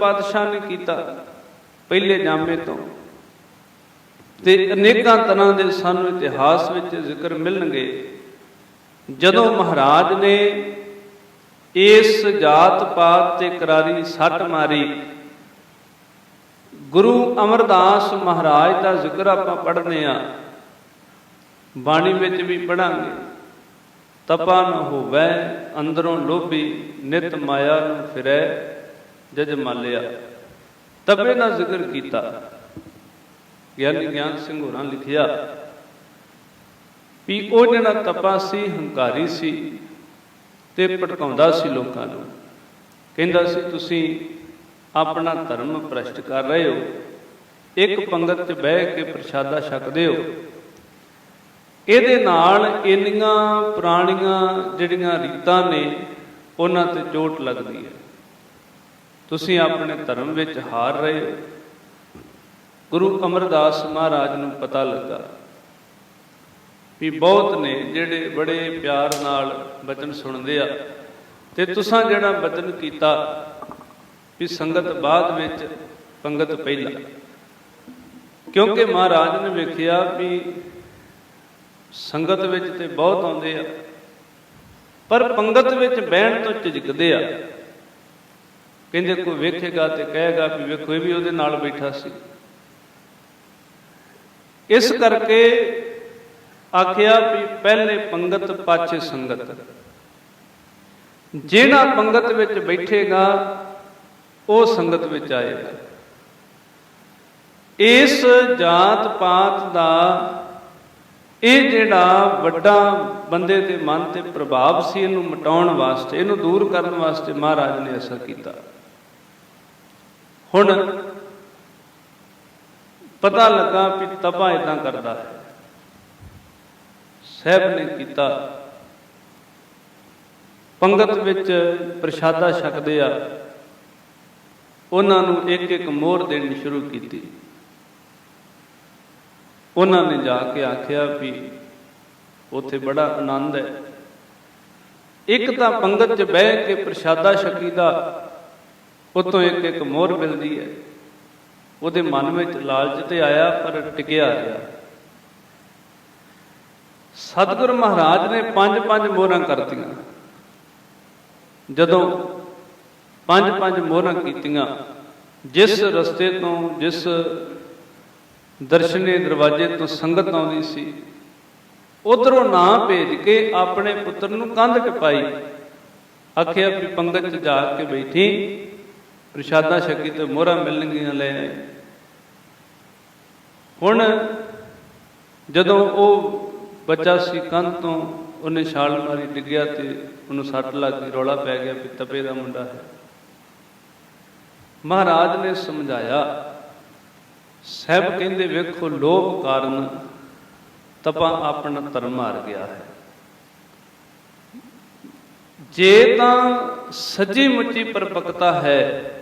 ਪਾਤਸ਼ਾਹ ਨੇ ਕੀਤਾ ਪਹਿਲੇ ਜਾਮੇ ਤੋਂ। ਤੇ ਅਨੇਕਾਂ ਤਰ੍ਹਾਂ ਦੇ ਸਾਨੂੰ ਇਤਿਹਾਸ ਵਿੱਚ ਜ਼ਿਕਰ ਮਿਲਣਗੇ। ਜਦੋਂ ਮਹਾਰਾਜ ਨੇ ਇਸ ਜਾਤ ਪਾਤ ਤੇ ਕਰਾਰੀ ਸੱਟ ਮਾਰੀ, ਗੁਰੂ ਅਮਰਦਾਸ ਮਹਾਰਾਜ ਦਾ ਜ਼ਿਕਰ ਆਪਾਂ ਪੜ੍ਹਨੇ ਆ। ਬਾਣੀ ਵਿੱਚ ਵੀ ਪੜਾਂਗੇ ਤਪਾ ਨ ਹੋਵੇ, ਅੰਦਰੋਂ ਲੋਭੀ, ਨਿਤ ਮਾਇਆ ਨੂੰ ਫਿਰੈ। ਜਜ ਮਾਲਿਆ ਤਪੇ ਦਾ ਜ਼ਿਕਰ ਕੀਤਾ। ਗਿਆਨੀ ਗਿਆਨ ਸਿੰਘ ਹੋਰਾਂ ਲਿਖਿਆ, ਵੀ ਉਹ ਜਿਹੜਾ ਤਪਾ ਸੀ, ਹੰਕਾਰੀ ਸੀ ਤੇ ਭਟਕਾਉਂਦਾ ਸੀ ਲੋਕਾਂ ਨੂੰ। ਕਹਿੰਦਾ ਸੀ, ਤੁਸੀਂ ਆਪਣਾ ਧਰਮ ਭ੍ਰਸ਼ਟ ਕਰ ਰਹੇ ਹੋ। ਇੱਕ ਪੰਗਤ 'ਚ ਬਹਿ ਕੇ ਪ੍ਰਸ਼ਾਦਾ ਛਕਦੇ ਹੋ। ਇਹਦੇ ਨਾਲ ਇੰਨੀਆਂ ਪੁਰਾਣੀਆਂ ਜਿਹੜੀਆਂ ਰੀਤਾਂ ਨੇ, ਉਹਨਾਂ ਤੇ ਚੋਟ ਲੱਗਦੀ ਹੈ। ਤੁਸੀਂ ਆਪਣੇ ਧਰਮ ਵਿੱਚ ਹਾਰ ਰਹੇ ਹੋ। ਗੁਰੂ ਅਮਰਦਾਸ ਮਹਾਰਾਜ ਨੂੰ ਪਤਾ ਲੱਗਾ ਵੀ ਬਹੁਤ ਨੇ ਜਿਹੜੇ ਬੜੇ ਪਿਆਰ ਨਾਲ ਬਚਨ ਸੁਣਦੇ ਆ ਤੇ ਤੁਸੀਂ ਜਿਹੜਾ ਬਚਨ ਕੀਤਾ ਵੀ ਸੰਗਤ ਬਾਅਦ ਵਿੱਚ ਪੰਗਤ ਪਹਿਲਾਂ। ਕਿਉਂਕਿ ਮਹਾਰਾਜ ਨੇ ਵੇਖਿਆ ਵੀ ਸੰਗਤ ਵਿੱਚ ਤੇ ਬਹੁਤ ਆਉਂਦੇ ਆ, ਪਰ ਪੰਗਤ ਵਿੱਚ ਬਹਿਣ ਤੋਂ ਝਿਜਕਦੇ ਆ। ਕਹਿੰਦੇ ਕੋਈ ਵੇਖੇਗਾ ਤੇ ਕਹੇਗਾ ਵੀ ਵੇਖੋ, ਇਹ ਵੀ ਉਹਦੇ ਨਾਲ ਬੈਠਾ ਸੀ। ਇਸ ਕਰਕੇ ਆਖਿਆ ਵੀ ਪਹਿਲੇ ਪੰਗਤ, ਪਾਛੇ ਸੰਗਤ। ਜਿਹੜਾ ਪੰਗਤ ਵਿੱਚ ਬੈਠੇਗਾ, ਉਹ ਸੰਗਤ ਵਿੱਚ ਆਏਗਾ। ਇਸ ਜਾਤ ਪਾਤ ਦਾ ਇਹ ਜਿਹੜਾ ਵੱਡਾ ਬੰਦੇ ਦੇ ਮਨ ਤੇ ਪ੍ਰਭਾਵ ਸੀ, ਇਹਨੂੰ ਮਟਾਉਣ ਵਾਸਤੇ, ਇਹਨੂੰ ਦੂਰ ਕਰਨ ਵਾਸਤੇ ਮਹਾਰਾਜ ਨੇ ਅਸਰ ਕੀਤਾ। ਹੁਣ ਪਤਾ ਲੱਗਾ ਵੀ ਤਪਾ ਇਦਾਂ ਕਰਦਾ ਹੈ। ਸਹਿਬ ਨੇ ਕੀਤਾ। ਪੰਗਤ ਵਿੱਚ ਪ੍ਰਸ਼ਾਦਾ ਛਕਦੇ ਆ। ਉਹਨਾਂ ਨੂੰ ਇੱਕ ਇੱਕ ਮੋਹਰ ਦੇਣੀ ਸ਼ੁਰੂ ਕੀਤੀ। ਉਹਨਾਂ ਨੇ ਜਾ ਕੇ ਆਖਿਆ ਵੀ ਉੱਥੇ ਬੜਾ ਆਨੰਦ ਹੈ। ਇੱਕ ਤਾਂ ਪੰਗਤ 'ਚ ਬਹਿ ਕੇ ਪ੍ਰਸ਼ਾਦਾ ਛਕੀਦਾ। ਉਤੋਂ ਇੱਕ ਇੱਕ ਮੋਹਰ ਮਿਲਦੀ ਹੈ। ਉਹਦੇ ਮਨ ਵਿੱਚ ਲਾਲਚ ਤੇ ਆਇਆ, ਪਰ ਟਿਕਿਆ ਰਿਹਾ। ਸਤਿਗੁਰ ਮਹਾਰਾਜ ਨੇ ਪੰਜ ਪੰਜ ਮੋਹਰਾਂ ਕਰਤੀਆਂ। ਜਦੋਂ ਪੰਜ ਪੰਜ ਮੋਹਰਾਂ ਕੀਤੀਆਂ, ਜਿਸ ਰਸਤੇ ਤੋਂ, ਜਿਸ ਦਰਸ਼ਨੇ ਦਰਵਾਜ਼ੇ ਤੋਂ ਸੰਗਤ ਆਉਂਦੀ ਸੀ, ਉਧਰੋਂ ਨਾ ਭੇਜ ਕੇ ਆਪਣੇ ਪੁੱਤਰ ਨੂੰ ਕੰਧ ਟਪਾਈ। ਆਖਿਆ ਵੀ ਪੰਗਤ ਚ ਜਾ ਕੇ ਬੈਠੀ। ਪ੍ਰਸ਼ਾਦਾ ਛਕੀ ਤੇ ਮੋਹਰਾਂ ਮਿਲਣਗੀਆਂ ਲੈ ਆਏ। ਹੁਣ ਜਦੋਂ ਉਹ ਬੱਚਾ ਸੀ ਕੰਧ ਤੋਂ, ਉਹਨੇ ਛਾਲ ਮਾਰੀ, ਡਿੱਗਿਆ ਤੇ ਉਹਨੂੰ ਸੱਟ ਲੱਗ ਗਈ, ਰੌਲਾ ਪੈ ਗਿਆ ਵੀ ਤਪੇ ਦਾ ਮੁੰਡਾ ਹੈ। ਮਹਾਰਾਜ ਨੇ ਸਮਝਾਇਆ, ਸਹਿਬ ਕਹਿੰਦੇ ਵੇਖੋ, ਲੋਭ ਕਾਰਨ ਤਪਾ ਆਪਣਾ ਧਰਮ ਮਾਰ ਗਿਆ ਹੈ। ਜੇ ਤਾਂ ਸੱਜੀ ਮੁੱਚੀ ਪਰਪਕਤਾ ਹੈ